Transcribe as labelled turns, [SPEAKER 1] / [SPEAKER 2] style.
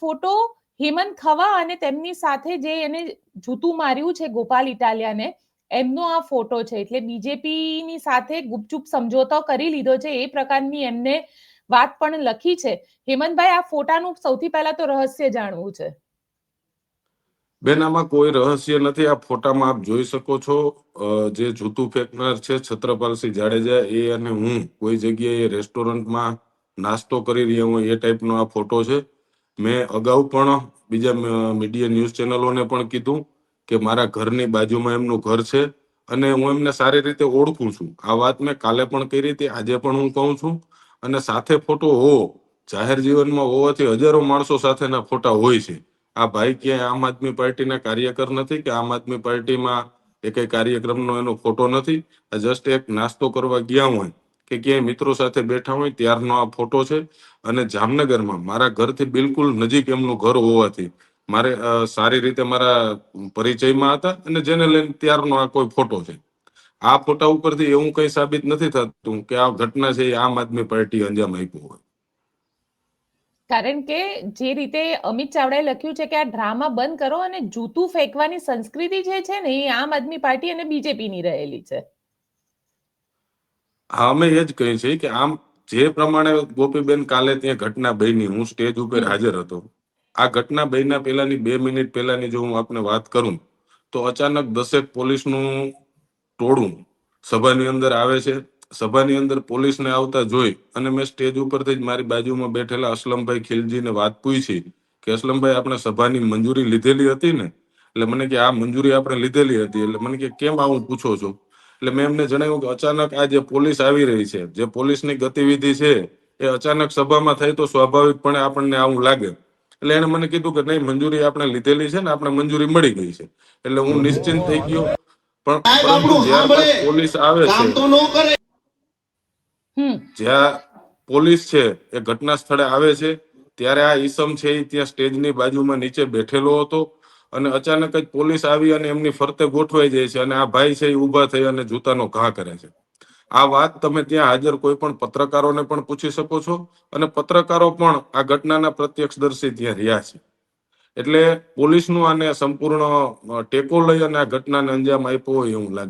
[SPEAKER 1] Photo Hemant ખવા અને તેમની સાથે જે એને જૂતું માર્યું છે ગોપાલ ઇટાલિયાને, એમનો આ ફોટો છે. એટલે બીજેપીની સાથે ગુપચુપ સમજોતો કરી લીધો છે. એ પ્રકારની એમને વાત પણ લખી છે. હેમંતભાઈ, આ ફોટાનું સૌથી પહેલા તો રહસ્ય જાણવું છે.
[SPEAKER 2] બેન, આમાં કોઈ રહસ્ય નથી. આ ફોટામાં આપ જોઈ શકો છો જે જૂતું ફેંકનાર છે છત્રપાલસિંહ જાડેજા, એ અને હું કોઈ જગ્યાએ રેસ્ટોરન્ટમાં નાસ્તો કરી રહ્યા હું એ ટાઈપનો આ ફોટો છે. મેં અગાઉ પણ બીજા મીડિયા ન્યૂઝ ચેનલોને પણ કીધું કે મારા ઘરની બાજુમાં એમનું ઘર છે અને હું એમને સારી રીતે ઓળખું છું. આ વાત મેં કાલે પણ કરી હતી, આજે પણ હું કહું છું. અને સાથે ફોટો હોવો જાહેર જીવનમાં હોવાથી હજારો માણસો સાથેના ફોટા હોય છે. આ ભાઈ ક્યાંય આમ આદમી પાર્ટીના કાર્યકર નથી કે આમ આદમી પાર્ટીમાં એ કઈ કાર્યક્રમનો એનો ફોટો નથી. આ જસ્ટ એક નાસ્તો કરવા ગયા હોય. કે ક્યાંય મિત્રો સાથે બેઠા હોય ત્યારનો આ ફોટો છે. અને જામનગરમાં મારા ઘરથી બિલકુલ નજીક એમનું ઘર હોવાથી મારે સારી રીતે મારા પરિચયમાં હતા અને જેને લઈને ત્યારનો આ કોઈ ફોટો છે. આ ફોટા ઉપરથી એવું કઈ સાબિત નથી થતું કે આ ઘટના છે એ આમ આદમી પાર્ટી અંજામ આપ્યું હોય.
[SPEAKER 1] કારણ કે જે રીતે અમિત ચાવડાએ લખ્યું છે કે આ ડ્રામા બંધ કરો અને જૂતું ફેંકવાની સંસ્કૃતિ જે છે ને એ આમ આદમી પાર્ટી અને બીજેપીની રહેલી છે.
[SPEAKER 2] હા અમે એ જ કહીએ છીએ કે આમ જે પ્રમાણે ગોપીબેન કાલે ત્યાં ઘટના બની હું સ્ટેજ ઉપર હાજર હતો. આ ઘટના બન્યા પહેલાની બે મિનિટ પહેલાની જો હું આપને વાત કરું તો અચાનક દસેક પોલીસનું ટોળું સભાની અંદર આવે છે. સભાની અંદર પોલીસને આવતા જોઈ અને મેં સ્ટેજ ઉપરથી જ મારી બાજુમાં બેઠેલા અસલમભાઈ ખીલજીને વાત પૂછી કે અસલમભાઈ આપણે સભાની મંજૂરી લીધેલી હતી ને? એટલે મને કે આ મંજૂરી આપણે લીધેલી હતી. એટલે મને કે કેમ આવું પૂછો છો? એટલે મેં એમને જણાવ્યું કે અચાનક આ જે પોલીસ આવી રહી છે જે પોલીસની ગતિવિધિ છે એ અચાનક સભામાં થઈ તો સ્વાભાવિકપણે આપણને આવું લાગે. એટલે એને મને કીધું કે નહીં મંજૂરી આપણે લીધેલી છે ને આપણે મંજૂરી મળી ગઈ છે. એટલે હું નિશ્ચિંત થઈ ગયો. પણ પરંતુ
[SPEAKER 3] આપણું
[SPEAKER 2] પોલીસ આવે છે
[SPEAKER 3] તો ન કરે.
[SPEAKER 1] હમ.
[SPEAKER 2] જ્યાં પોલીસ છે એ ઘટના સ્થળે આવે છે ત્યારે આ ઈસમ છે એ ત્યાં સ્ટેજની બાજુમાં નીચે બેઠેલો હતો. અને અચાનક જ પોલીસ આવી અને એમની ફરતે ગોઠવાઈ જાય છે અને આ ભાઈ છે એ ઊભા થઈ અને જૂતાનો ઘા કરે છે. આ વાત તમે ત્યાં હાજર કોઈ પણ પત્રકારોને પણ પૂછી શકો છો અને પત્રકારો પણ આ ઘટનાના પ્રત્યક્ષદર્શી ત્યાં રહ્યા છે. એટલે પોલીસનું આને સંપૂર્ણ ટેકો લઈ અને આ ઘટનાને અંજામ આપ્યો હોય એવું લાગે.